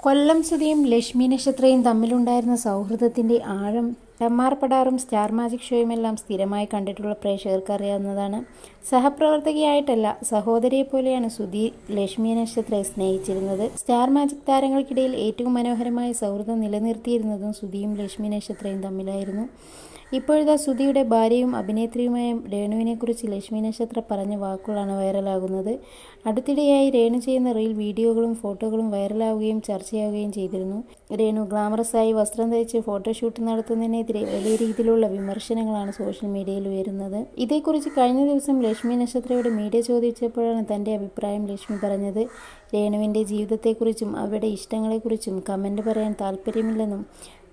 കൊല്ലം സുധിയും ലക്ഷ്മി നക്ഷത്രയും തമ്മിലുണ്ടായിരുന്ന സൗഹൃദത്തിന്റെ ആഴം ടെമ്മാർ പടാറും star magic ഷോയുമെല്ലാം സ്ഥിരമായി കണ്ടിട്ടുള്ള പ്രേക്ഷകർക്ക് അറിയാവുന്നതാണ്. സഹപ്രവർത്തകയായിട്ടല്ല സഹോദരിയെ പോലെയാണ് സുധി ലക്ഷ്മി നക്ഷത്രയെ സ്നേഹിച്ചിരുന്നത്. സ്റ്റാർ മാജിക് താരങ്ങൾക്കിടയിൽ ഏറ്റവും മനോഹരമായ സൗഹൃദം നിലനിർത്തിയിരുന്നതും സുധിയും ലക്ഷ്മി നക്ഷത്രയും തമ്മിലായിരുന്നു. ഇപ്പോഴത്തെ സുധിയുടെ ഭാര്യയും അഭിനേത്രിയുമായ രേണുവിനെക്കുറിച്ച് ലക്ഷ്മി നക്ഷത്ര പറഞ്ഞ വാക്കുകളാണ് വൈറലാകുന്നത്. അടുത്തിടെയായി രേണു ചെയ്യുന്ന റീൽ വീഡിയോകളും ഫോട്ടോകളും വൈറലാവുകയും ചർച്ചയാവുകയും ചെയ്തിരുന്നു. രേണു ഗ്ലാമറസായി വസ്ത്രം ധരിച്ച് ഫോട്ടോഷൂട്ട് നടത്തുന്നതിനെതിരെ വലിയ രീതിയിലുള്ള വിമർശനങ്ങളാണ് സോഷ്യൽ മീഡിയയിൽ ഉയരുന്നത്. ഇതേക്കുറിച്ച് കഴിഞ്ഞ ദിവസം ലക്ഷ്മി നക്ഷത്രയോട് മീഡിയ ചോദിച്ചപ്പോഴാണ് തന്റെ അഭിപ്രായം ലക്ഷ്മി പറഞ്ഞത്. രേണുവിന്റെ ജീവിതത്തെക്കുറിച്ചും അവരുടെ ഇഷ്ടങ്ങളെക്കുറിച്ചും കമന്റ് പറയാൻ താല്പര്യമില്ലെന്നും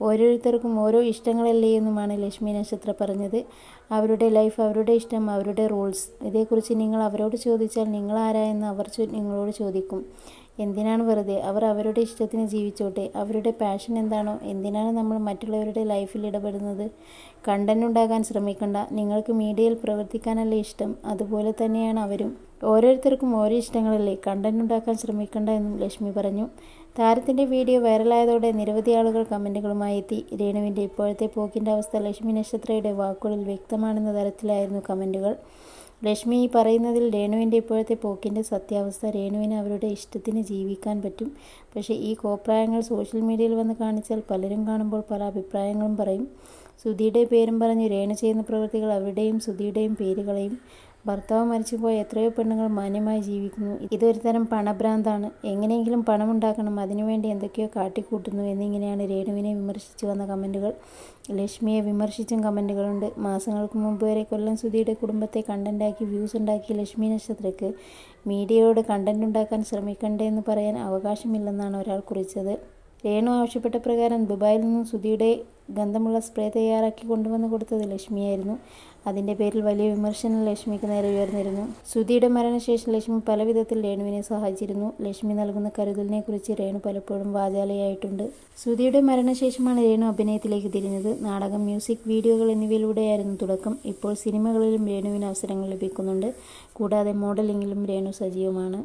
ഓരോരുത്തർക്കും ഓരോ ഇഷ്ടങ്ങളല്ലേ എന്നുമാണ് ലക്ഷ്മി നക്ഷത്ര പറഞ്ഞത്. അവരുടെ ലൈഫ് അവരുടെ ഇഷ്ടം അവരുടെ റൂൾസ് ഇതേക്കുറിച്ച് നിങ്ങൾ അവരോട് ചോദിച്ചാൽ നിങ്ങൾ ആരായെന്ന് അവർ നിങ്ങളോട് ചോദിക്കും. എന്തിനാണ് വെറുതെ? അവർ അവരുടെ ഇഷ്ടത്തിന് ജീവിച്ചോട്ടെ. അവരുടെ പാഷൻ എന്താണോ? എന്തിനാണ് നമ്മൾ മറ്റുള്ളവരുടെ ലൈഫിൽ ഇടപെടുന്നത്? കണ്ടന്റ് ഉണ്ടാകാൻ ശ്രമിക്കണ്ട. നിങ്ങൾക്ക് മീഡിയയിൽ പ്രവർത്തിക്കാനല്ലേ ഇഷ്ടം? അതുപോലെ തന്നെയാണ് അവരും. ഓരോരുത്തർക്കും ഓരോ ഇഷ്ടങ്ങളല്ലേ? കണ്ടന്റ് ഉണ്ടാക്കാൻ ശ്രമിക്കണ്ട എന്നും ലക്ഷ്മി പറഞ്ഞു. താരത്തിന്റെ വീഡിയോ വൈറലായതോടെ നിരവധി ആളുകൾ കമന്റുകളുമായി എത്തി. രേണുവിന്റെ ഇപ്പോഴത്തെ പോക്കിന്റെ അവസ്ഥ ലക്ഷ്മി നക്ഷത്രയുടെ വാക്കുകളിൽ വ്യക്തമാണെന്ന തരത്തിലായിരുന്നു കമന്റുകൾ ലക്ഷ്മി ഈ പറയുന്നതിൽ രേണുവിന്റെ ഇപ്പോഴത്തെ പോക്കിന്റെ സത്യാവസ്ഥ രേണുവിന് അവരുടെ ഇഷ്ടത്തിന് ജീവിക്കാൻ പറ്റും. പക്ഷേ ഈ കോപ്രായങ്ങൾ സോഷ്യൽ മീഡിയയിൽ വന്ന് കാണിച്ചാൽ പലരും കാണുമ്പോൾ പല അഭിപ്രായങ്ങളും പറയും. സുധിയുടെ പേരും പറഞ്ഞ് രേണു ചെയ്യുന്ന പ്രവൃത്തികൾ അവരുടെയും സുധിയുടെയും പേരുകളെയും ഭർത്താവ് മരിച്ചുപോയ എത്രയോ പെണ്ണുങ്ങൾ മാന്യമായി ജീവിക്കുന്നു. ഇതൊരു തരം പണഭ്രാന്താണ്. എങ്ങനെയെങ്കിലും പണമുണ്ടാക്കണം. അതിനുവേണ്ടി എന്തൊക്കെയോ കാട്ടിക്കൂട്ടുന്നു എന്നിങ്ങനെയാണ് രേണുവിനെ വിമർശിച്ചു വന്ന കമന്റുകൾ ലക്ഷ്മിയെ വിമർശിച്ചും കമന്റുകളുണ്ട് മാസങ്ങൾക്ക് മുമ്പ് വരെ കൊല്ലം സുധിയുടെ കുടുംബത്തെ കണ്ടന്റാക്കി വ്യൂസ് ഉണ്ടാക്കിയ ലക്ഷ്മി നക്ഷത്രയ്ക്ക് മീഡിയയോട് കണ്ടന്റ് ഉണ്ടാക്കാൻ ശ്രമിക്കണ്ടേ എന്ന് പറയാൻ അവകാശമില്ലെന്നാണ് ഒരാൾ കുറിച്ചത്. രേണു ആവശ്യപ്പെട്ട പ്രകാരം ദുബായിൽ നിന്നും സുധിയുടെ ഗന്ധമുള്ള സ്പ്രേ തയ്യാറാക്കി കൊണ്ടുവന്ന് കൊടുത്തത് ലക്ഷ്മിയായിരുന്നു. അതിന്റെ പേരിൽ വലിയ വിമർശനം ലക്ഷ്മിക്ക് നേരെ ഉയർന്നിരുന്നു. സുധിയുടെ മരണശേഷം ലക്ഷ്മി പല വിധത്തിൽ രേണുവിനെ സഹായിച്ചിരുന്നു. ലക്ഷ്മി നൽകുന്ന കരുതലിനെ കുറിച്ച് രേണു പലപ്പോഴും വാചാലയായിട്ടുണ്ട്. സുധിയുടെ മരണശേഷമാണ് രേണു അഭിനയത്തിലേക്ക് തിരിഞ്ഞത്. നാടകം മ്യൂസിക് വീഡിയോകൾ എന്നിവയിലൂടെയായിരുന്നു തുടക്കം. ഇപ്പോൾ സിനിമകളിലും രേണുവിന് അവസരങ്ങൾ ലഭിക്കുന്നുണ്ട്. കൂടാതെ മോഡലിംഗിലും രേണു സജീവമാണ്.